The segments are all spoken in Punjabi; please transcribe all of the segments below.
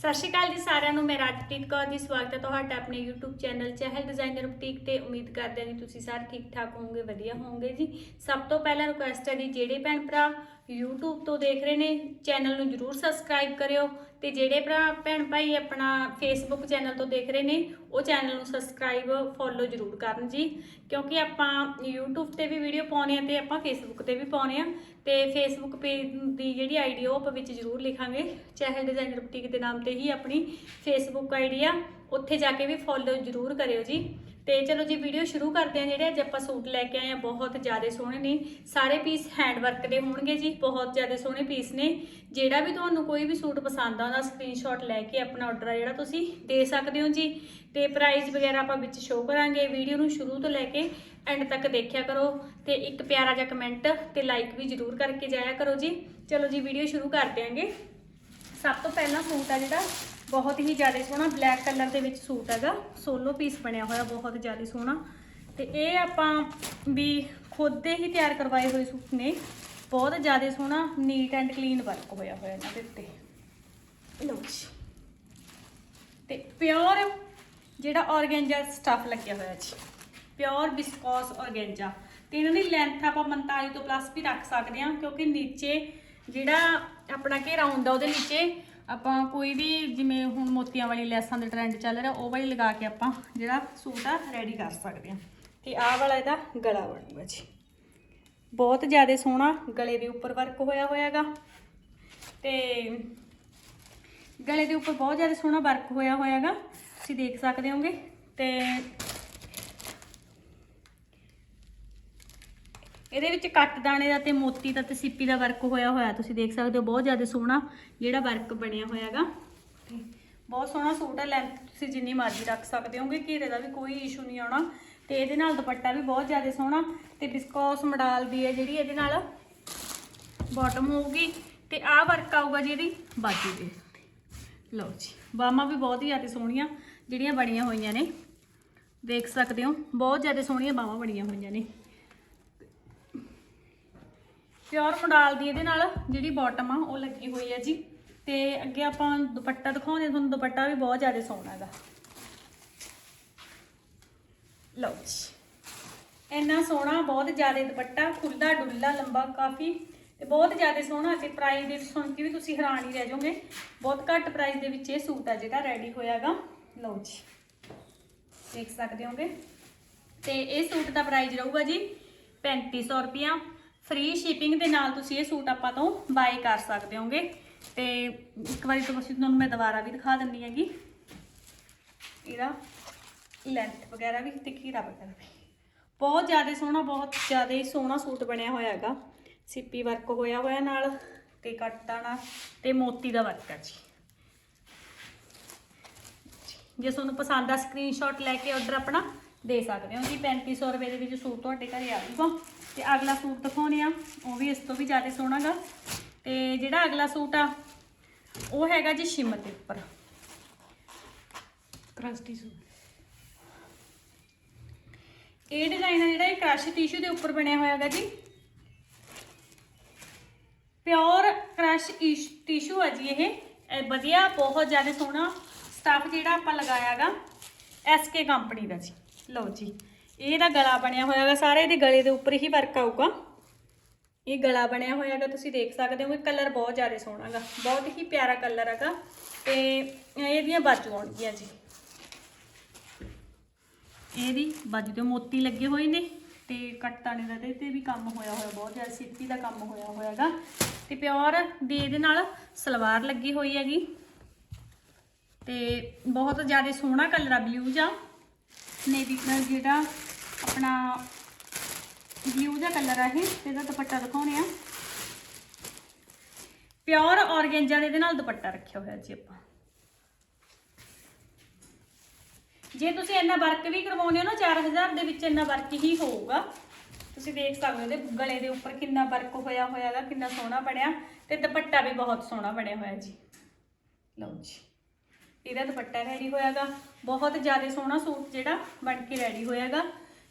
ਸਤਿ ਸ਼੍ਰੀ ਅਕਾਲ ਜੀ ਸਾਰਿਆਂ ਨੂੰ, ਮੈਂ ਰਾਜਪ੍ਰੀਤ ਕੌਰ ਜੀ, ਸਵਾਗਤ ਹੈ ਤੁਹਾਡਾ ਆਪਣੇ YouTube channel Chahal designer boutique ਤੇ। ਉਮੀਦ ਕਰਦੇ ਹਾਂ ਕਿ ਤੁਸੀਂ ਸਾਰੇ ਠੀਕ ਠਾਕ ਹੋਵੋਗੇ, ਵਧੀਆ ਹੋਵੋਗੇ ਜੀ। ਸਭ ਤੋਂ ਪਹਿਲਾਂ ਰਿਕੁਐਸਟ ਹੈ ਜੀ, ਜਿਹੜੇ ਭੈਣ ਭਰਾ YouTube ਤੋਂ ਦੇਖ ਰਹੇ ਨੇ, ਚੈਨਲ ਨੂੰ ਜਰੂਰ ਸਬਸਕ੍ਰਾਈਬ ਕਰਿਓ ਤੇ ਜਿਹੜੇ ਭਰਾ ਭੈਣ ਭਾਈ ਆਪਣਾ Facebook ਚੈਨਲ ਤੋਂ ਦੇਖ ਰਹੇ ਨੇ, ਉਹ ਚੈਨਲ ਨੂੰ ਸਬਸਕ੍ਰਾਈਬ ਫੋਲੋ ਜਰੂਰ ਕਰਨ ਜੀ। ਕਿਉਂਕਿ ਆਪਾਂ YouTube ਤੇ ਵੀ ਵੀਡੀਓ ਪਾਉਣੇ ਆ ਤੇ ਆਪਾਂ Facebook ਤੇ ਵੀ ਪਾਉਣੇ ਆ ਤੇ ਫੇਸਬੁੱਕ ਪੇਜ ਦੀ ਜਿਹੜੀ ਆਈਡੀ ਉਹ ਆਪਾਂ ਵਿੱਚ ਜਰੂਰ ਲਿਖਾਂਗੇ। ਚਾਹੇ ਡਿਜ਼ਾਈਨਰ ਬੁਟੀਕ ਦੇ ਨਾਮ ਤੇ ਹੀ ਆਪਣੀ ਫੇਸਬੁੱਕ ਆਈਡੀ ਆ, ਉੱਥੇ ਜਾ ਕੇ ਵੀ ਫੋਲੋ ਜਰੂਰ ਕਰਿਓ ਜੀ। ਤੇ ਚਲੋ ਜੀ ਵੀਡੀਓ ਸ਼ੁਰੂ ਕਰਦੇ ਹਾਂ, ਜਿਹੜੇ ਅੱਜ ਆਪਾਂ ਸੂਟ ਲੈ ਕੇ ਆਏ ਆ, ਬਹੁਤ ਜ਼ਿਆਦਾ ਸੋਹਣੇ ਨੇ। ਸਾਰੇ ਪੀਸ ਹੈਂਡ ਵਰਕ ਦੇ ਹੋਣਗੇ ਜੀ, ਬਹੁਤ ਜ਼ਿਆਦਾ ਸੋਹਣੇ ਪੀਸ ਨੇ। ਜਿਹੜਾ ਵੀ ਤੁਹਾਨੂੰ ਕੋਈ ਵੀ ਸੂਟ ਪਸੰਦ ਆਉਂਦਾ ਸਕਰੀਨਸ਼ਾਟ ਲੈ ਕੇ ਆਪਣਾ ਆਰਡਰ ਆ, ਜਿਹੜਾ ਤੁਸੀਂ ਦੇ ਸਕਦੇ ਹੋ ਜੀ। ਤੇ ਪ੍ਰਾਈਸ ਵਗੈਰਾ ਆਪਾਂ ਵਿੱਚ ਸ਼ੋਅ ਕਰਾਂਗੇ ਵੀਡੀਓ ਨੂੰ ਸ਼ੁਰੂ ਤੋਂ ਲੈ ਕੇ ਐਂਡ ਤੱਕ ਦੇਖਿਆ ਕਰੋ। ਤੇ ਇੱਕ ਪਿਆਰਾ ਜਿਹਾ ਕਮੈਂਟ ਤੇ ਲਾਈਕ ਵੀ ਜਰੂਰ ਕਰਕੇ ਜਾਇਆ ਕਰੋ ਜੀ। ਚਲੋ ਜੀ ਵੀਡੀਓ ਸ਼ੁਰੂ ਕਰ ਦਿਆਂਗੇ ਸਭ ਤੋਂ ਪਹਿਲਾਂ ਸੂਟ ਆ ਜਿਹੜਾ, ਬਹੁਤ ਹੀ ਜ਼ਿਆਦਾ ਸੋਹਣਾ ਬਲੈਕ ਕਲਰ ਦੇ ਵਿੱਚ ਸੂਟ ਹੈਗਾ। ਸੋਲੋ ਪੀਸ ਬਣਿਆ ਹੋਇਆ, ਬਹੁਤ ਜ਼ਿਆਦਾ ਸੋਹਣਾ। ਤੇ ਇਹ ਆਪਾਂ ਵੀ ਖੁਦ ਦੇ ਹੀ ਤਿਆਰ ਕਰਵਾਏ ਹੋਏ ਸੂਟ ਨੇ। ਬਹੁਤ ਜ਼ਿਆਦਾ ਸੋਹਣਾ ਨੀਟ ਐਂਡ ਕਲੀਨ ਵਰਕ ਹੋਇਆ ਹੋਇਆ ਇਹਨਾਂ ਦੇ ਉੱਤੇ। ਲਓ ਜੀ। ਤੇ ਪਿਓਰ ਜਿਹੜਾ ਔਰਗੈਂਜਾ ਸਟਫ ਲੱਗਿਆ ਹੋਇਆ ਜੀ। ਪਿਓਰ ਵਿਸਕੋਸ ਔਰਗੈਂਜਾ ਤੇ ਇਹਨਾਂ ਦੀ ਲੈਂਥ ਆਪਾਂ 45 ਤੋਂ ਪਲੱਸ ਵੀ ਰੱਖ ਸਕਦੇ ਹਾਂ, ਕਿਉਂਕਿ ਨੀਚੇ ਜਿਹੜਾ ਆਪਣਾ ਘੇਰਾ ਹੁੰਦਾ, ਉਹਦੇ ਨੀਚੇ ਆਪਾਂ ਕੋਈ ਵੀ ਜਿਵੇਂ ਹੁਣ ਮੋਤੀਆਂ ਵਾਲੀ ਲੈਸਾਂ ਦੇ ਟ੍ਰੈਂਡ ਚੱਲ ਰਿਹਾ, ਉਹ ਵਾਲੀ ਲਗਾ ਕੇ ਆਪਾਂ ਜਿਹੜਾ ਸੂਟ ਆ ਰੈਡੀ ਕਰ ਸਕਦੇ ਹਾਂ। ਤੇ ਆਹ ਵਾਲਾ ਇਹਦਾ ਗਲਾ ਬਣੂਗਾ ਜੀ। ਬਹੁਤ ਜ਼ਿਆਦਾ ਸੋਹਣਾ ਗਲੇ ਦੇ ਉੱਪਰ ਵਰਕ ਹੋਇਆ ਹੋਇਆਗਾ। ਤੇ ਗਲੇ ਦੇ ਉੱਪਰ ਬਹੁਤ ਜ਼ਿਆਦਾ ਸੋਹਣਾ ਵਰਕ ਹੋਇਆ ਹੋਇਆਗਾ। ਤੁਸੀਂ ਦੇਖ ਸਕਦੇ ਹੋਗੇ। ਤੇ ਇਹਦੇ ਵਿੱਚ ਕੱਟ ਦਾਣੇ ਦਾ ਤੇ ਮੋਤੀ ਦਾ ਤੇ ਸਿੱਪੀ ਦਾ ਵਰਕ ਹੋਇਆ ਹੋਇਆ, ਤੁਸੀਂ ਦੇਖ ਸਕਦੇ ਹੋ, ਬਹੁਤ ਜ਼ਿਆਦਾ ਸੋਹਣਾ ਜਿਹੜਾ ਵਰਕ ਬਣਿਆ ਹੋਇਆਗਾ ਤੇ ਬਹੁਤ ਸੋਹਣਾ ਸੂਟ ਹੈ ਲੈਂਥ ਤੁਸੀਂ ਜਿੰਨੀ ਮਰਜ਼ੀ ਰੱਖ ਸਕਦੇ ਹੋਗੇ, ਘੇਰੇ ਦਾ ਵੀ ਕੋਈ ਇਸ਼ੂ ਨਹੀਂ ਆਉਣਾ। ਤੇ ਇਹਦੇ ਨਾਲ ਦੁਪੱਟਾ ਵੀ ਬਹੁਤ ਜ਼ਿਆਦਾ ਸੋਹਣਾ ਤੇ ਬਿਸਕੋਸ ਮਡਾਲ ਦੀ ਹੈ ਜਿਹੜੀ, ਇਹਦੇ ਨਾਲ ਬਾਟਮ ਹੋਊਗੀ ਤੇ ਆਹ ਵਰਕ ਆਊਗਾ ਜੀ ਇਹਦੀ ਬਾਜੂ ਦੇ ਲਓ ਜੀ, ਬਾਹਾਂ ਵੀ ਬਹੁਤ ਹੀ ਜ਼ਿਆਦਾ ਸੋਹਣੀਆਂ ਜਿਹੜੀਆਂ ਬਣੀਆਂ ਹੋਈਆਂ ਨੇ। ਦੇਖ ਸਕਦੇ ਹੋ, ਬਹੁਤ ਜ਼ਿਆਦਾ ਸੋਹਣੀਆਂ ਬਾਹਾਂ ਬਣੀਆਂ ਹੋਈਆਂ ਨੇ। ਪਿਓਰ ਮੋਡਲ ਦੀ ਇਹਦੇ ਨਾਲ ਜਿਹੜੀ ਬਾਟਮ ਆ, ਉਹ ਲੱਗੀ ਹੋਈ ਹੈ ਜੀ। ਤੇ ਅੱਗੇ ਆਪਾਂ ਦੁਪੱਟਾ ਦਿਖਾਉਂਦੇ ਹਾਂ, ਤੁਹਾਨੂੰ ਦੁਪੱਟਾ ਵੀ ਬਹੁਤ ਜ਼ਿਆਦਾ ਸੋਹਣਾ ਹੈਗਾ। ਲਓ ਜੀ। ਇੰਨਾ ਸੋਹਣਾ, ਬਹੁਤ ਜ਼ਿਆਦਾ ਦੁਪੱਟਾ ਖੁੱਲਾ ਡੁੱਲਾ, ਲੰਬਾ, ਕਾਫੀ ਤੇ ਬਹੁਤ ਜ਼ਿਆਦਾ ਸੋਹਣਾ ਅਤੇ ਪ੍ਰਾਈਸ ਦੇ ਸੁਣ ਕੇ ਵੀ ਤੁਸੀਂ ਹੈਰਾਨ ਹੀ ਰਹਿ ਜਾਓਗੇ। ਬਹੁਤ ਘੱਟ ਪ੍ਰਾਈਸ ਦੇ ਵਿੱਚ ਇਹ ਸੂਟ ਆ ਜਿਹੜਾ ਰੈਡੀ ਹੋਇਆਗਾ ਲਓ ਜੀ। ਦੇਖ ਸਕਦੇ ਹੋਗੇ। ਤੇ ਇਹ ਸੂਟ ਦਾ ਪ੍ਰਾਈਸ ਰਹੂਗਾ ਜੀ 3500 ਰੁਪਿਆ ਫ੍ਰੀ ਸ਼ਿਪਿੰਗ ਦੇ ਨਾਲ ਤੁਸੀਂ ਇਹ ਸੂਟ ਆਪਾਂ ਤੋਂ ਬਾਈ ਕਰ ਸਕਦੇ ਹੋਗੇ। ਤੇ ਇੱਕ ਵਾਰੀ ਤਾਂ ਤੁਸੀਂ ਤੁਹਾਨੂੰ ਮੈਂ ਦੁਬਾਰਾ ਵੀ ਦਿਖਾ ਦਿੰਦੀ ਹੈਗੀ। ਇਹਦਾ ਲੈਂਥ ਵਗੈਰਾ ਵੀ ਤੇ ਘੇਰਾ ਵਗੈਰਾ ਵੀ। ਬਹੁਤ ਜ਼ਿਆਦਾ ਸੋਹਣਾ, ਬਹੁਤ ਜ਼ਿਆਦਾ ਸੋਹਣਾ ਸੂਟ ਬਣਿਆ ਹੋਇਆ ਹੈਗਾ। ਸਿੱਪੀ ਵਰਕ ਹੋਇਆ ਹੋਇਆ ਨਾਲ ਤੇ ਕੱਟ ਦਾਣਾ ਤੇ ਮੋਤੀ ਦਾ ਵਰਕ ਹੈ ਜੀ। ਜੇ ਤੁਹਾਨੂੰ ਪਸੰਦ ਆ ਸਕਰੀਨਸ਼ਾਟ ਲੈ ਕੇ ਆਰਡਰ ਆਪਣਾ। ਦੇ ਸਕਦੇ ਹੋ। ਜੀ 3500 ਰੁਪਏ ਦੇ ਵਿੱਚ ਸੂਟ ਤੁਹਾਡੇ ਘਰੇ ਆ ਜਾਊਗਾ। ਤੇ ਅਗਲਾ ਸੂਟ ਦਿਖਾਉਣੇ ਆ। ਉਹ ਵੀ ਇਸ ਤੋਂ ਵੀ ਜ਼ਿਆਦਾ ਸੋਹਣਾਗਾ ਤੇ ਜਿਹੜਾ ਅਗਲਾ ਸੂਟ ਆ ਉਹ ਹੈਗਾ ਜੀ ਸ਼ਿਮਰ ਦੇ ਉੱਪਰ। ਕ੍ਰਸਟੀ ਸੂਟ। ਇਹ ਡਿਜ਼ਾਈਨ ਆ ਜਿਹੜਾ ਇਹ ਕ੍ਰਸ਼ ਟਿਸ਼ੂ ਦੇ ਉੱਪਰ ਬਣਿਆ ਹੋਇਆ ਹੈਗਾ ਜੀ। ਪਿਓਰ ਕ੍ਰਸ਼ ਟਿਸ਼ੂ ਆ ਜੀ ਇਹ। ਇਹ ਵਧੀਆ ਬਹੁਤ ਜ਼ਿਆਦਾ ਸੋਹਣਾ ਸਟਫ ਜਿਹੜਾ ਆਪਾਂ ਲਗਾਇਆਗਾ ਐਸਕੇ ਕੰਪਨੀ ਦਾ ਜੀ। ਲਓ ਜੀ, ਇਹਦਾ ਗਲਾ ਬਣਿਆ ਹੋਇਆ ਹੈਗਾ ਸਾਰੇ ਇਹਦੇ ਗਲੇ ਦੇ ਉੱਪਰ ਹੀ ਵਰਕ ਆਊਗਾ। ਇਹ ਗਲਾ ਬਣਿਆ ਹੋਇਆ ਹੈਗਾ ਤੁਸੀਂ ਦੇਖ ਸਕਦੇ ਹੋ, ਇਹ ਕਲਰ ਬਹੁਤ ਜ਼ਿਆਦਾ ਸੋਹਣਾ ਹੈਗਾ ਬਹੁਤ ਹੀ ਪਿਆਰਾ ਕਲਰ ਹੈਗਾ ਤੇ ਇਹਦੀਆਂ ਬਾਜੂ ਆਉਣਗੀਆਂ ਜੀ। ਇਹਦੀ ਬਾਜੂ ਤੇ ਮੋਤੀ ਲੱਗੇ ਹੋਏ ਨੇ ਤੇ ਕੱਟਾਣੇ ਦਾ ਤੇ ਵੀ ਕੰਮ ਹੋਇਆ ਹੋਇਆ, ਬਹੁਤ ਜ਼ਿਆਦਾ ਸਿੱਪੀ ਦਾ ਕੰਮ ਹੋਇਆ ਹੋਇਆ ਹੈਗਾ ਤੇ ਪਿਓਰ ਦੀ ਇਹਦੇ ਨਾਲ ਸਲਵਾਰ ਲੱਗੀ ਹੋਈ ਹੈਗੀ ਤੇ ਬਹੁਤ ਜ਼ਿਆਦਾ ਸੋਹਣਾ ਕਲਰ ਆ ਬਲੂ ਜਾਂ। ਨੇਵੀ ਕਲਰ ਜਿਹੜਾ ਆਪਣਾ ਬਲੂ ਦਾ ਕਲਰ ਆ ਇਹ, ਇਹਦਾ ਦੁਪੱਟਾ ਦਿਖਾਉਣੇ ਆ। ਪਿਓਰ ਔਰਗੈਂਜਾ ਦੇ ਨਾਲ ਦੁਪੱਟਾ ਰੱਖਿਆ ਹੋਇਆ ਜੀ ਆਪਾਂ। ਜੇ ਤੁਸੀਂ ਇੰਨਾ ਵਰਕ ਵੀ ਕਰਵਾਉਂਦੇ ਹੋ ਨਾ 4000 ਦੇ ਵਿੱਚ ਇੰਨਾ ਵਰਕ ਹੀ ਹੋਊਗਾ। ਤੁਸੀਂ ਦੇਖ ਸਕਦੇ ਹੋ ਇਹਦੇ ਗਲੇ ਦੇ ਉੱਪਰ ਕਿੰਨਾ ਵਰਕ ਹੋਇਆ ਹੋਇਆ ਹੋਇਆਗਾ ਕਿੰਨਾ ਸੋਹਣਾ ਬਣਿਆ ਤੇ ਦੁਪੱਟਾ ਵੀ ਬਹੁਤ ਸੋਹਣਾ ਬਣਿਆ ਹੋਇਆ ਜੀ। ਲਓ ਜੀ। ਇਹਦਾ ਦੁਪੱਟਾ ਰੈਡੀ ਹੋਇਆਗਾ। ਬਹੁਤ ਜ਼ਿਆਦਾ ਸੋਹਣਾ ਸੂਟ ਜਿਹੜਾ ਬਣ ਕੇ ਰੈਡੀ ਹੋਇਆਗਾ।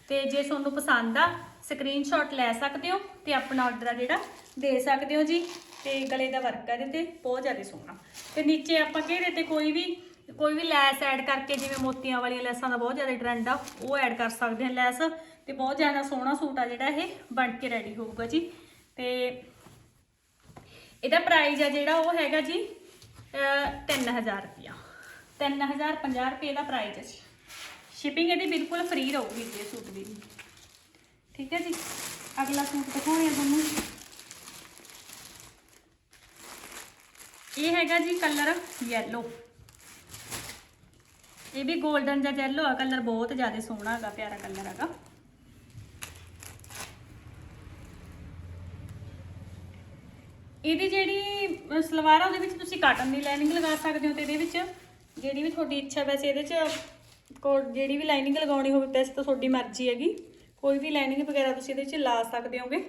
ਤੇ ਜੇ ਤੁਹਾਨੂੰ ਪਸੰਦ ਆ ਸਕਰੀਨਸ਼ਾਟ ਲੈ ਸਕਦੇ ਹੋ ਤੇ ਆਪਣਾ ਆਰਡਰ ਆ ਜਿਹੜਾ ਦੇ ਸਕਦੇ ਹੋ ਜੀ। ਤੇ ਗਲੇ ਦਾ ਵਰਕ ਹੈ ਇਹਦੇ ਤੇ, ਬਹੁਤ ਜ਼ਿਆਦਾ ਸੋਹਣਾ। ਤੇ ਨੀਚੇ ਆਪਾਂ ਘੇਰੇ ਤੇ ਕੋਈ ਵੀ ਕੋਈ ਵੀ ਲੈਸ ਐਡ ਕਰਕੇ, ਜਿਵੇਂ ਮੋਤੀਆਂ ਵਾਲੀਆਂ ਲੈਸਾਂ ਦਾ ਬਹੁਤ ਜ਼ਿਆਦਾ ਟ੍ਰੈਂਡ ਆ, ਉਹ ਐਡ ਕਰ ਸਕਦੇ ਹਾਂ ਲੈਸ। ਤੇ ਬਹੁਤ ਜ਼ਿਆਦਾ ਸੋਹਣਾ ਸੂਟ ਆ ਜਿਹੜਾ ਇਹ ਬਣ ਕੇ ਰੈਡੀ ਹੋਊਗਾ ਜੀ। ਤੇ ਇਹਦਾ ਪ੍ਰਾਈਸ ਆ ਜਿਹੜਾ ਉਹ ਹੈਗਾ ਜੀ, ਅਹ 3000 ਰੁਪਿਆ 3050 ਰੁਪਏ ਦਾ ਪ੍ਰਾਈਸ ਹੈ ਸ਼ਿਪਿੰਗ ਇਹਦੀ ਬਿਲਕੁਲ ਫ੍ਰੀ ਰਹੂਗੀ ਇਸ ਸੂਟ ਦੀ ਠੀਕ ਹੈ ਜੀ? ਅਗਲਾ ਸੂਟ ਦਿਖਾਉਂਦੇ ਆ ਤੁਹਾਨੂੰ। ਇਹ ਹੈਗਾ ਜੀ ਕਲਰ ਯੈਲੋ ਇਹ ਵੀ 골ਡਨ ਜਾਂ ਯੈਲੋ ਆ ਕਲਰ ਬਹੁਤ ਜ਼ਿਆਦਾ ਸੋਹਣਾ ਹੈਗਾ, ਪਿਆਰਾ ਕਲਰ ਹੈਗਾ। ਇਹਦੀ ਜਿਹੜੀ ਸਲਵਾਰ ਆ ਉਹਦੇ ਵਿੱਚ ਤੁਸੀਂ ਕਾਟਨ ਦੀ ਲਾਈਨਿੰਗ ਲਗਾ ਸਕਦੇ ਹੋ ਤੇ ਇਹਦੇ ਵਿੱਚ ਜਿਹੜੀ ਵੀ ਤੁਹਾਡੀ ਇੱਛਾ ਵੈਸੇ ਇਹਦੇ 'ਚ ਕੋ ਜਿਹੜੀ ਵੀ ਲਾਈਨਿੰਗ ਲਗਾਉਣੀ ਹੋਵੇ ਵੈਸੇ ਤਾਂ ਤੁਹਾਡੀ ਮਰਜ਼ੀ ਹੈਗੀ। ਕੋਈ ਵੀ ਲਾਈਨਿੰਗ ਵਗੈਰਾ ਤੁਸੀਂ ਇਹਦੇ 'ਚ ਲਾ ਸਕਦੇ ਹੋਗੇ।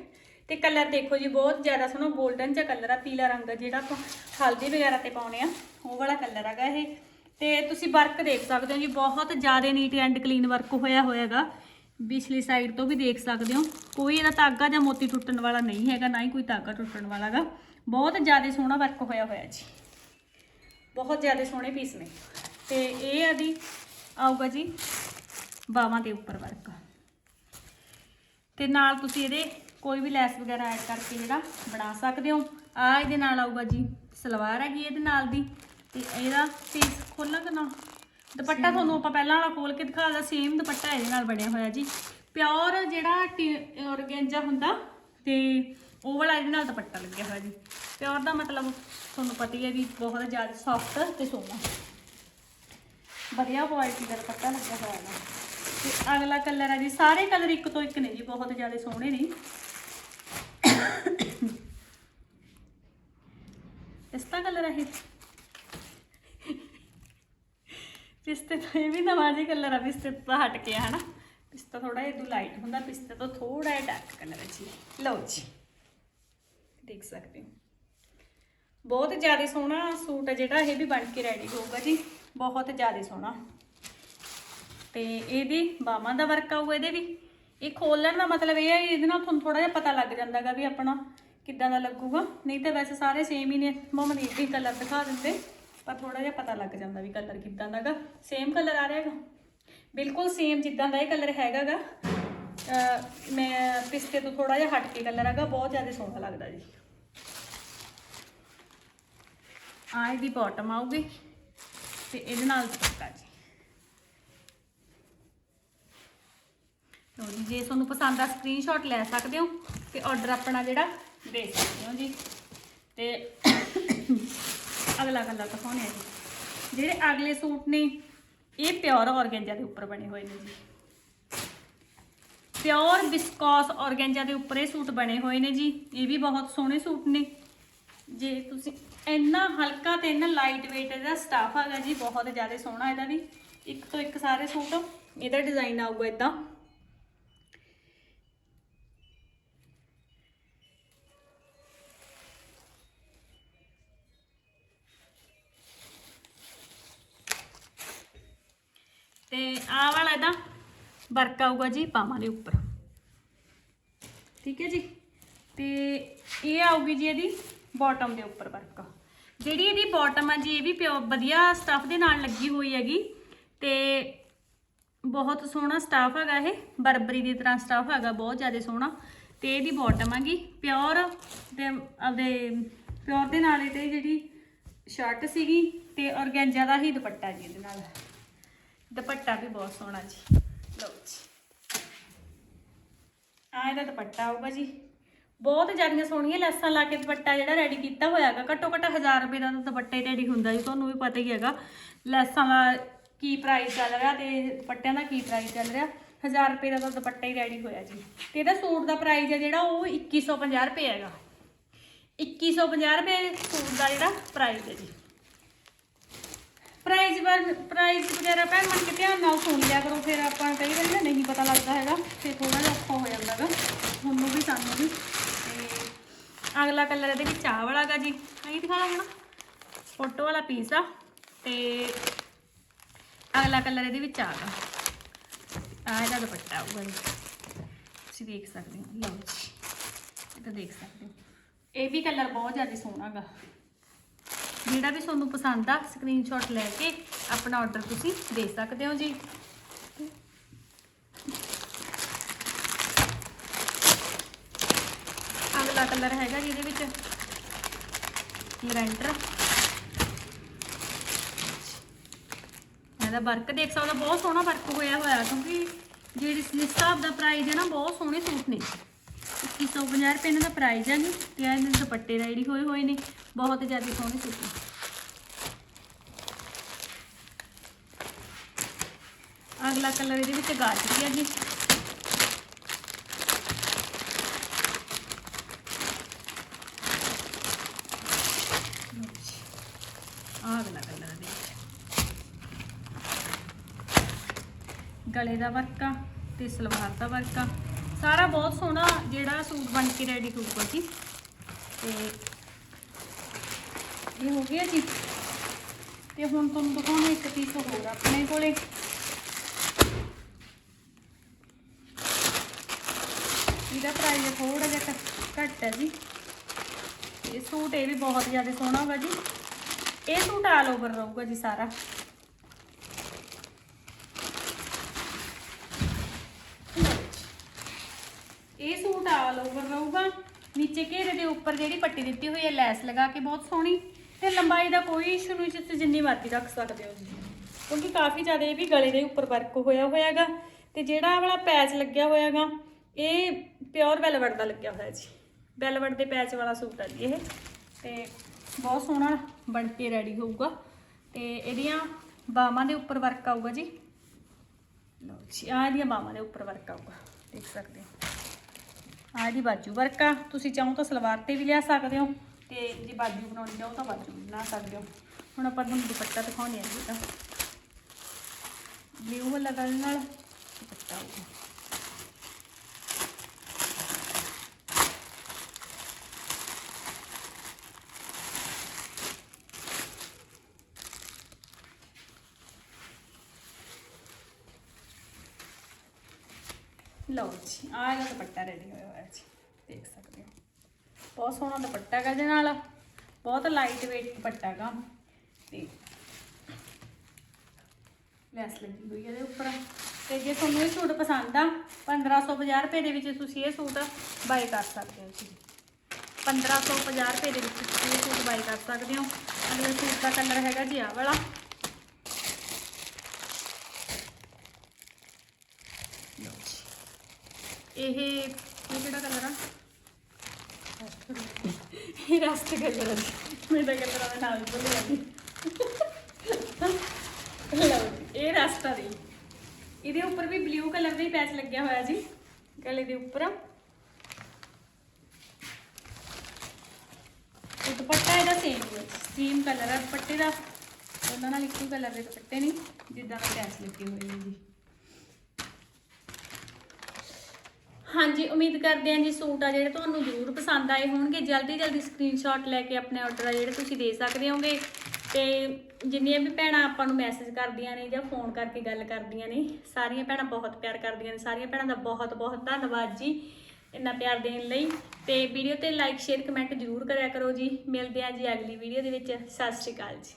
ਤੇ ਕਲਰ ਦੇਖੋ ਜੀ, ਬਹੁਤ ਜ਼ਿਆਦਾ ਸੋਹਣਾ 골ਡਨ ਜਿਹਾ ਕਲਰ ਆ, ਪੀਲਾ ਰੰਗ ਜਿਹੜਾ ਆਪਾਂ ਹਲਦੀ ਵਗੈਰਾ ਤੇ ਪਾਉਣੇ ਆ, ਉਹ ਵਾਲਾ ਕਲਰ ਹੈਗਾ ਇਹ। ਤੇ ਤੁਸੀਂ ਵਰਕ ਦੇਖ ਸਕਦੇ ਹੋ ਜੀ, ਬਹੁਤ ਜ਼ਿਆਦਾ ਨੀਟ ਐਂਡ ਕਲੀਨ ਵਰਕ ਹੋਇਆ ਹੋਇਆਗਾ ਪਿਛਲੀ ਸਾਈਡ ਤੋਂ ਵੀ ਦੇਖ ਸਕਦੇ ਹੋ। ਕੋਈ ਇਹਦਾ ਧਾਗਾ ਜਾਂ ਮੋਤੀ ਟੁੱਟਣ ਵਾਲਾ ਨਹੀਂ ਹੈਗਾ, ਨਾ ਹੀ ਕੋਈ ਧਾਗਾ ਟੁੱਟਣ ਵਾਲਾਗਾ ਬਹੁਤ ਜ਼ਿਆਦਾ ਸੋਹਣਾ ਵਰਕ ਹੋਇਆ ਹੋਇਆ ਜੀ। ਬਹੁਤ ਜ਼ਿਆਦਾ ਸੋਹਣੇ ਪੀਸ ਨੇ। ਤੇ ਇਹ ਆਦੀ ਆਊਗਾ ਜੀ ਬਾਹਾਂ ਦੇ ਉੱਪਰ ਵਰਕ ਤੇ ਨਾਲ ਤੁਸੀਂ ਇਹਦੇ ਕੋਈ ਵੀ ਲੈਸ ਵਗੈਰਾ ਐਡ ਕਰਕੇ ਜਿਹੜਾ ਬਣਾ ਸਕਦੇ ਹੋ। ਆ ਇਹਦੇ ਨਾਲ ਆਊਗਾ ਜੀ ਸਲਵਾਰ ਹੈਗੀ ਇਹਦੇ ਨਾਲ ਦੀ। ਤੇ ਇਹਦਾ ਪੀਸ ਖੋਲਾਂਗਾ ਨਾ। ਦੁਪੱਟਾ ਤੁਹਾਨੂੰ ਆਪਾਂ ਪਹਿਲਾਂ ਵਾਲਾ ਖੋਲ ਕੇ ਦਿਖਾਦਾ ਸੇਮ ਦੁਪੱਟਾ ਇਹਦੇ ਨਾਲ ਬਣਿਆ ਹੋਇਆ ਜੀ। ਪਿਓਰ ਜਿਹੜਾ ਔਰਗੈਂਜਾ ਹੁੰਦਾ ਤੇ ਉਹ ਵਾਲਾ ਇਹਦੇ ਨਾਲ ਦੁਪੱਟਾ ਲੱਗਿਆ ਹੋਇਆ ਜੀ। ਪਿਓਰ ਦਾ ਮਤਲਬ ਤੁਹਾਨੂੰ ਪਤਾ ਹੀ ਹੈ ਵੀ ਬਹੁਤ ਜ਼ਿਆਦਾ ਸੌਫਟ ਤੇ ਸੋਹਣਾ। ਵਧੀਆ ਕੁਆਲਿਟੀ ਦਾ ਦੁਪੱਟਾ ਲੱਗਿਆ ਹੋਇਆ ਹੈ ਤੇ ਅਗਲਾ ਕਲਰ ਹੈ ਜੀ ਸਾਰੇ ਕਲਰ ਇੱਕ ਤੋਂ ਇੱਕ ਨੇ ਜੀ ਬਹੁਤ ਜ਼ਿਆਦਾ ਸੋਹਣੇ ਨੇ। ਪਿਸਤਾ ਕਲਰ ਹੈ ਇਹ। ਪਿਸਤੇ ਤੋਂ ਇਹ ਵੀ ਨਵਾਂ ਜਿਹਾ ਕਲਰ ਆ ਪਿਸਤੇ ਤੋਂ ਹਟ ਕੇ ਆ, ਹਨਾ। ਪਿਸਤਾ ਥੋੜਾ ਜਿਹਾ ਲਾਈਟ ਹੁੰਦਾ ਪਿਸਤੇ ਤੋਂ ਥੋੜਾ ਜਿਹਾ ਡਾਰਕ ਕਲਰ ਹੈ ਜੀ। ਲਓ ਜੀ। ਦੇਖ ਸਕਦੇ ਹੋ। ਬਹੁਤ ਜ਼ਿਆਦਾ ਸੋਹਣਾ ਸੂਟ ਹੈ ਜਿਹੜਾ, ਇਹ ਵੀ ਬਣ ਕੇ ਰੈਡੀ ਹੋਊਗਾ ਜੀ। ਬਹੁਤ ਜ਼ਿਆਦਾ ਸੋਹਣਾ। ਤੇ ਇਹਦੀ ਬਾਹਾਂ ਦਾ ਵਰਕ ਆਊਗਾ ਇਹਦੇ ਵੀ। ਇਹ ਖੋਲਣ ਦਾ ਮਤਲਬ ਇਹ ਹੈ ਇਹਦੇ ਨਾਲ ਤੁਹਾਨੂੰ ਥੋੜਾ ਜਿਹਾ ਪਤਾ ਲੱਗ ਜਾਂਦਾਗਾ ਵੀ ਆਪਣਾ ਕਿੱਦਾਂ ਦਾ ਲੱਗੂਗਾ। ਨਹੀਂ ਤਾਂ ਵੈਸੇ ਸਾਰੇ ਸੇਮ ਹੀ ਨੇ। ਮਮਨੀਤ ਵੀ ਕਲਰ ਦਿਖਾ ਦਿੰਦੇ, ਪਰ ਥੋੜਾ ਜਿਹਾ ਪਤਾ ਲੱਗ ਜਾਂਦਾ ਵੀ ਕਲਰ ਕਿੱਦਾਂ ਦਾਗਾ ਸੇਮ ਕਲਰ ਆ ਰਿਹਾ ਹੈਗਾ। ਬਿਲਕੁਲ ਸੇਮ ਜਿੱਦਾਂ ਦਾ ਇਹ ਕਲਰ ਹੈਗਾਗਾ ਅਹ ਮੈਂ ਪਿਸਤੇ ਤੋਂ ਥੋੜਾ ਜਿਹਾ ਹਟ ਕੇ ਕਲਰ ਹੈਗਾ ਬਹੁਤ ਜ਼ਿਆਦਾ ਸੋਹਣਾ ਲੱਗਦਾ ਜੀ। ਆ ਇਹਦੀ ਬਾਟਮ ਆਊਗੀ ਤੇ ਇਹਦੇ ਨਾਲ ਦੁਪੱਟਾ ਜੀ। ਲਓ ਜੀ, ਜੇ ਤੁਹਾਨੂੰ ਪਸੰਦ ਆ ਸਕਰੀਨਸ਼ਾਟ ਲੈ ਸਕਦੇ ਹੋ ਤੇ ਆਰਡਰ ਆਪਣਾ ਜਿਹੜਾ ਦੇ ਸਕਦੇ ਹੋ ਜੀ। ਤੇ ਅਗਲਾ ਗੱਲਾਂ ਦਿਖਾਉਣੇ ਆ ਜੀ। ਜਿਹੜੇ ਅਗਲੇ ਸੂਟ ਨੇ, ਇਹ ਪਿਓਰ ਔਰਗੈਂਜਾ ਦੇ ਉੱਪਰ ਬਣੇ ਹੋਏ ਨੇ ਜੀ। ਪਿਓਰ ਵਿਸਕੋਸ ਔਰਗੈਂਜਾ ਦੇ ਉੱਪਰ ਇਹ ਸੂਟ ਬਣੇ ਹੋਏ ਨੇ ਜੀ। ਇਹ ਵੀ ਬਹੁਤ ਸੋਹਣੇ ਸੂਟ ਨੇ। ਜੇ ਤੁਸੀਂ ਇੰਨਾ ਹਲਕਾ ਤੇ ਇੰਨਾ ਲਾਈਟ weight ਇਹਦਾ ਸਟਾਫ ਹੈਗਾ ਜੀ, ਬਹੁਤ ਜ਼ਿਆਦਾ ਸੋਹਣਾ ਇਹਦਾ ਵੀ। ਇੱਕ ਤੋਂ ਇੱਕ ਸਾਰੇ ਸੂਟ। ਇਹਦਾ ਡਿਜ਼ਾਈਨ ਆਊਗਾ ਇਦਾਂ ਤੇ ਆ ਵਾਲਾ ਇਹਦਾ ਵਰਕ ਆਊਗਾ ਜੀ ਪਾਵਾਂ ਦੇ ਉੱਪਰ। ਠੀਕ ਹੈ ਜੀ? ਤੇ ਇਹ ਆਊਗੀ ਜੀ ਇਹਦੀ ਬਾਟਮ ਦੇ ਉੱਪਰ ਵਰਕ ਜਿਹੜੀ ਇਹਦੀ ਬਾਟਮ ਆ ਜੀ, ਇਹ ਵੀ ਪਿਓ ਵਧੀਆ ਸਟਫ ਦੇ ਨਾਲ ਲੱਗੀ ਹੋਈ ਹੈਗੀ। ਤੇ ਬਹੁਤ ਸੋਹਣਾ ਸਟਾਫ ਹੈਗਾ ਇਹ। ਬਰਬਰੀ ਦੀ ਤਰ੍ਹਾਂ ਸਟਾਫ ਹੈਗਾ, ਬਹੁਤ ਜ਼ਿਆਦਾ ਸੋਹਣਾ। ਤੇ ਇਹਦੀ ਬਾਟਮ ਹੈਗੀ ਪਿਓਰ ਤੇ ਆਪਦੇ ਪਿਓਰ ਦੇ ਨਾਲ ਇਹ ਇਹਦੇ ਜਿਹੜੀ ਸ਼ਰਟ ਸੀਗੀ ਤੇ ਔਰਗੈਂਜਾ ਦਾ ਹੀ ਦੁਪੱਟਾ ਜੀ ਇਹਦੇ ਨਾਲ। ਦੁਪੱਟਾ ਵੀ ਬਹੁਤ ਸੋਹਣਾ ਜੀ। ਲਓ ਜੀ। ਆ ਇਹਦਾ ਦੁਪੱਟਾ ਆਊਗਾ ਜੀ। ਬਹੁਤ ਜ਼ਿਆਦੀਆਂ ਸੋਹਣੀਆਂ ਲੈਸਾਂ ਲਾ ਕੇ ਦੁਪੱਟਾ ਜਿਹੜਾ ਰੈਡੀ ਕੀਤਾ ਹੋਇਆ ਹੈਗਾ। ਘੱਟੋ ਘੱਟ 1000 ਰੁਪਏ ਦਾ ਤਾਂ ਦੁਪੱਟਾ ਹੀ ਰੈਡੀ ਹੁੰਦਾ ਜੀ ਤੁਹਾਨੂੰ ਵੀ ਪਤਾ ਹੀ ਹੈਗਾ। ਲੈਸਾਂ ਦਾ ਕੀ ਪ੍ਰਾਈਸ ਚੱਲ ਰਿਹਾ ਤੇ ਦੁਪੱਟਿਆਂ ਦਾ ਕੀ ਪ੍ਰਾਈਸ ਚੱਲ ਰਿਹਾ। 1000 ਰੁਪਏ ਦਾ ਤਾਂ ਦੁਪੱਟਾ ਹੀ ਰੈਡੀ ਹੋਇਆ ਜੀ। ਤੇ ਇਹਦਾ ਸੂਟ ਦਾ ਪ੍ਰਾਈਸ ਹੈ ਜਿਹੜਾ, ਉਹ 2150 ਰੁਪਏ ਹੈਗਾ। 2150 ਰੁਪਏ ਸੂਟ ਦਾ ਜਿਹੜਾ ਪ੍ਰਾਈਸ ਹੈ ਜੀ। ਪ੍ਰਾਈਸ ਵਰ ਪ੍ਰਾਈਸ ਵਗੈਰਾ ਭੈਣ ਮਨ ਕੇ ਧਿਆਨ ਨਾਲ ਸੁਣ ਲਿਆ ਕਰੋ, ਫਿਰ ਆਪਾਂ ਕਈ ਵਾਰੀ ਨਾ ਨਹੀਂ ਪਤਾ ਲੱਗਦਾ ਹੈਗਾ ਫਿਰ ਥੋੜਾ ਜਿਹਾ ਔਖਾ ਹੋ ਜਾਂਦਾ ਗਾ ਤੁਹਾਨੂੰ ਵੀ ਸਾਨੂੰ ਵੀ। ਅਗਲਾ ਕਲਰ ਇਹਦੇ ਵਿੱਚ ਆਹ ਵਾਲਾ ਗਾ ਜੀ। ਆਹੀ ਦਿਖਾ ਲਾਂ ਫੋਟੋ ਵਾਲਾ ਪੀਸ ਆ। ਤੇ ਅਗਲਾ ਕਲਰ ਇਹਦੇ ਵਿੱਚ ਆ ਗਾ। ਆ ਇਹਦਾ ਦੁਪੱਟਾ ਆਊਗਾ ਜੀ। ਤੁਸੀਂ ਦੇਖ ਸਕਦੇ ਹੋ। ਲਓ ਜੀ। ਇਹ ਤਾਂ ਦੇਖ ਸਕਦੇ ਹੋ। ਇਹ ਵੀ ਕਲਰ ਬਹੁਤ ਜ਼ਿਆਦਾ ਸੋਹਣਾ ਗਾ। ਜਿਹੜਾ ਵੀ ਤੁਹਾਨੂੰ ਪਸੰਦ ਆ ਸਕਰੀਨਸ਼ਾਟ ਲੈ ਕੇ ਆਪਣਾ ਆਰਡਰ ਤੁਸੀਂ ਦੇ ਸਕਦੇ ਹੋ ਜੀ। ਅਗਲਾ ਕਲਰ ਹੈਗਾ ਜਿਹਦੇ ਵਿੱਚ। ਲੈਂਟਰ ਇਹਦਾ ਵਰਕ ਦੇਖ ਸਕਦੇ ਬਹੁਤ ਸੋਹਣਾ ਵਰਕ ਹੋਇਆ ਹੋਇਆ, ਕਿਉਂਕਿ ਜਿਹੜੀ ਇਸ ਹਿਸਾਬ ਦਾ ਪ੍ਰਾਈਸ ਹੈ ਨਾ, ਬਹੁਤ ਸੋਹਣੇ ਸੂਟ ਨੇ। 2150 ਰੁਪਏ ਇਹਨਾਂ ਦਾ ਪ੍ਰਾਈਸ ਹੈ ਜੀ, ਤੇ ਇਹ ਇਹਦੇ ਦੁਪੱਟੇ ਰੈਡੀ ਹੋਏ ਹੋਏ ਨੇ, ਬਹੁਤ ਜ਼ਿਆਦਾ ਸੋਹਣੇ ਸੂਟ ਨੇ। ਅਗਲਾ ਕਲਰ ਇਹਦੇ ਵਿੱਚ ਗਾਜਰੀ ਹੈ ਜੀ। ਆਹ ਦੇ ਵਿੱਚ। ਗਲੇ ਦਾ ਵਰਕ ਆ ਤੇ ਸਲਵਾਰ ਦਾ ਵਰਕ। ਆ ਸਾਰਾ ਬਹੁਤ ਸੋਹਣਾ ਜਿਹੜਾ ਸੂਟ ਬਣ ਕੇ ਰੈਡੀ ਹੋਊਗਾ ਜੀ। ਤੇ ਇਹ ਹੋ ਗਿਆ ਜੀ। ਤੇ ਹੁਣ ਤੁਹਾਨੂੰ ਦਿਖਾਉਣਾ ਇੱਕ ਪੀਸ ਹੋਰ ਆਪਣੇ ਕੋਲੇ। ਇਹਦਾ ਪ੍ਰਾਈਸ ਥੋੜਾ ਜਿਹਾ ਘੱਟ- ਘੱਟ ਹੈ ਜੀ। ਇਹ ਸੂਟ ਇਹ ਵੀ ਬਹੁਤ ਜ਼ਿਆਦਾ ਸੋਹਣਾ ਹੋਗਾ ਜੀ। ਇਹ ਸੂਟ ਆਲ ਓਵਰ ਰਹੂਗਾ ਜੀ ਸਾਰਾ। ਇਹ ਸੂਟ ਆਲ ਓਵਰ ਰਹੂਗਾ। ਨੀਚੇ ਘੇਰੇ ਦੇ ਉੱਪਰ ਜਿਹੜੀ ਪੱਟੀ ਦਿੱਤੀ ਹੋਈ ਹੈ, ਲੈਸ ਲਗਾ ਕੇ ਬਹੁਤ ਸੋਹਣੀ ਤੇ ਲੰਬਾਈ ਦਾ ਕੋਈ ਇਸ਼ੂ ਨਹੀਂ, ਤੁਸੀਂ ਜਿੰਨੀ ਮਰਜ਼ੀ ਰੱਖ ਸਕਦੇ ਹੋ ਜੀ। ਕਿਉਂਕਿ ਕਾਫੀ ਜ਼ਿਆਦਾ ਇਹ ਵੀ ਗਲੇ ਦੇ ਉੱਪਰ ਵਰਕ ਹੋਇਆ ਹੋਇਆਗਾ ਤੇ ਜਿਹੜਾ ਵਾਲਾ ਪੈਚ ਲੱਗਿਆ ਹੋਇਆਗਾ, ਇਹ ਪਿਓਰ ਵੈਲਵਟ ਦਾ ਲੱਗਿਆ ਹੋਇਆ ਜੀ। ਵੈਲਵਟ ਦੇ ਪੈਚ ਵਾਲਾ ਸੂਟ ਹੈ ਜੀ ਇਹ। ਤੇ ਬਹੁਤ ਸੋਹਣਾ ਬਣ ਕੇ ਰੈਡੀ ਹੋਊਗਾ। ਤੇ ਇਹਦੀਆਂ ਬਾਹਾਂ ਦੇ ਉੱਪਰ ਵਰਕ ਆਊਗਾ ਜੀ। ਲਓ ਜੀ, ਆਹ ਇਹਦੀਆਂ ਬਾਹਾਂ ਦੇ ਉੱਪਰ ਵਰਕ ਆਊਗਾ, ਦੇਖ ਸਕਦੇ ਹੋ। ਆਹ ਇਹਦੀ ਬਾਜੂ ਵਰਕ ਆ। ਤੁਸੀਂ ਚਾਹੋ ਤਾਂ ਸਲਵਾਰ ਤੇ ਵੀ ਲਿਆ ਸਕਦੇ ਹੋ ਤੇ ਜੇ ਬਾਜੂ ਬਣਾਉਣੀ ਚਾਹੋ ਤਾਂ ਬਾਜੂ ਵੀ ਬਣਾ ਸਕਦੇ ਹੋ। ਹੁਣ ਆਪਾਂ ਤੁਹਾਨੂੰ ਦੁਪੱਟਾ ਦਿਖਾਉਂਦੇ ਹਾਂ ਜੀ ਤਾਂ ਬਲੂ ਵਾਲਾ ਕਲਰ ਨਾਲ ਦੁਪੱਟਾ ਆਊਗਾ। ਲਓ ਜੀ। ਆਹ ਇਹਦਾ ਦੁਪੱਟਾ ਰੈਡੀ ਹੋਇਆ ਹੋਇਆ ਜੀ। ਦੇਖ ਸਕਦੇ ਹੋ। ਬਹੁਤ ਸੋਹਣਾ ਦੁਪੱਟਾ ਹੈਗਾ ਇਹਦੇ ਨਾਲ। ਬਹੁਤ ਲਾਈਟ weight ਦੁਪੱਟਾ ਹੈਗਾ ਤੇ ਲੈਸ ਲੱਗੀ ਹੋਈ ਹੈ ਇਹਦੇ ਉੱਪਰ। ਤੇ ਜੇ ਤੁਹਾਨੂੰ ਇਹ ਸੂਟ ਪਸੰਦ ਆ 1550 ਰੁਪਏ ਦੇ ਵਿੱਚ ਤੁਸੀਂ ਇਹ ਸੂਟ ਬਾਈ ਕਰ ਸਕਦੇ ਹੋ ਜੀ। 1550 ਰੁਪਏ ਦੇ ਵਿੱਚ ਤੁਸੀਂ ਇਹ ਸੂਟ ਬਾਈ ਕਰ ਸਕਦੇ ਹੋ। ਅਗਲੇ ਸੂਟ ਦਾ ਕਲਰ ਹੈਗਾ ਜੀ ਆਹ ਵਾਲਾ ਲਓ ਜੀ ਇਹ ਇਹ ਕਿਹੜਾ ਕਲਰ ਆ? ਇਹ ਰਸਟ ਕਲਰ ਮੈਂ ਤਾਂ ਕਲਰ ਦਾ ਨਾਮ ਭੁੱਲ ਗਈ ਲਓ ਇਹ ਰਸਟਾ ਦੀ। ਇਹਦੇ ਉੱਪਰ ਵੀ ਬਲੂ ਕਲਰ ਦਾ ਹੀ ਪੈਚ ਲੱਗਿਆ ਹੋਇਆ ਜੀ। ਗਲੇ ਦੇ ਉੱਪਰ। ਤੇ ਦੁਪੱਟਾ ਇਹਦਾ ਸੇਮ ਹੈ ਸੇਮ ਕਲਰ ਹੈ ਦੁਪੱਟੇ ਦਾ। ਉਹਨਾਂ ਨਾਲ ਇੱਕੋ ਕਲਰ ਦੇ ਦੁਪੱਟੇ ਨਹੀਂ ਜਿੱਦਾਂ ਦਾ ਪੈਚ ਲੱਗੇ ਹੋਏ ਨੇ ਜੀ। ਹਾਂਜੀ, ਉਮੀਦ ਕਰਦੇ ਹਾਂ ਜੀ ਸੂਟ ਆ ਜਿਹੜੇ ਤੁਹਾਨੂੰ ਜ਼ਰੂਰ ਪਸੰਦ ਆਏ ਹੋਣਗੇ। ਜਲਦੀ ਜਲਦੀ ਸਕਰੀਨਸ਼ਾਟ ਲੈ ਕੇ ਆਪਣੇ ਆਰਡਰ ਆ ਜਿਹੜੇ ਤੁਸੀਂ ਦੇ ਸਕਦੇ ਹੋਗੇ। ਤੇ ਜਿੰਨੀਆਂ ਵੀ ਭੈਣਾਂ ਆਪਾਂ ਨੂੰ ਮੈਸੇਜ ਕਰਦੀਆਂ ਨੇ ਜਾਂ ਫੋਨ ਕਰਕੇ ਗੱਲ ਕਰਦੀਆਂ ਨੇ, ਸਾਰੀਆਂ ਭੈਣਾਂ ਬਹੁਤ ਪਿਆਰ ਕਰਦੀਆਂ ਨੇ। ਸਾਰੀਆਂ ਭੈਣਾਂ ਦਾ ਬਹੁਤ ਬਹੁਤ ਧੰਨਵਾਦ ਜੀ ਇੰਨਾ ਪਿਆਰ ਦੇਣ ਲਈ। ਤੇ ਵੀਡੀਓ ਤੇ ਲਾਈਕ ਸ਼ੇਅਰ ਕਮੈਂਟ ਜ਼ਰੂਰ ਕਰਿਆ ਕਰੋ ਜੀ। ਮਿਲਦੇ ਹਾਂ ਜੀ ਅਗਲੀ ਵੀਡੀਓ ਦੇ ਵਿੱਚ। ਸਤਿ ਸ਼੍ਰੀ ਅਕਾਲ ਜੀ।